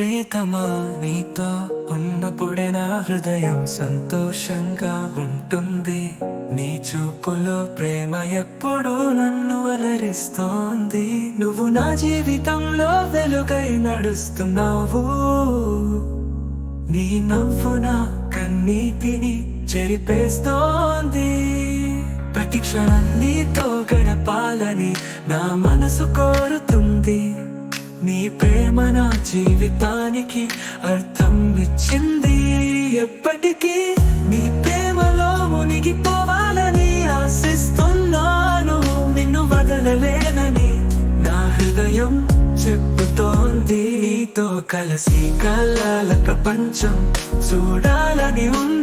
ప్రేతమా నీతో ఉన్నప్పుడే నా హృదయం సంతోషంగా ఉంటుంది. నీ చూపులో ప్రేమ ఎప్పుడూ నన్ను అలరిస్తోంది. నువ్వు నా జీవితంలో వెలుగై నడుస్తున్నావు. నీ నవ్వు నా కన్నీటిని చెరిపేస్తోంది. ప్రతి క్షణం నీతో గడపాలని నా మనసు కోరుతుంది. నీ ప్రేమ నా జీవితానికి అర్థం ఇచ్చింది. ఎప్పటికీ నీ ప్రేమలో మునిగిపోవాలని ఆశిస్తున్నాను. నిన్ను వదలలేనని నా హృదయం చెప్పుతోంది. నీతో కలిసి కలల ప్రపంచం చూడాలని ఉంది.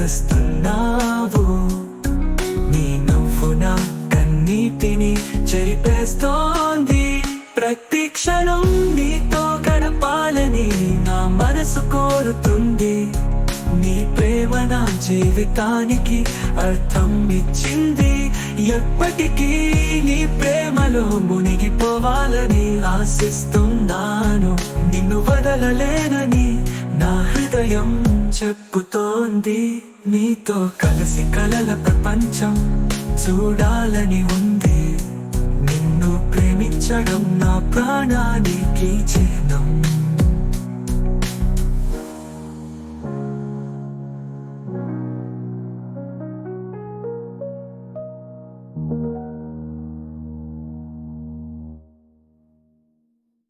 నడుస్తున్నావు నీ నవ్వు నా కన్నీటిని చెరిపేస్తోంది. ప్రతి క్షణం నీతో గడపాలని నా మనసు కోరుతుంది. నీ ప్రేమ నా జీవితానికి అర్థం ఇచ్చింది. ఎప్పటికీ నీ ప్రేమలో మునిగిపోవాలని ఆశిస్తున్నాను. నిన్ను వదలలేనని నా హృదయం చెప్పుతోంది. నీతో కలిసి కలల ప్రపంచం చూడాలని ఉంది. నిన్ను ప్రేమించడం నా ప్రాణానికి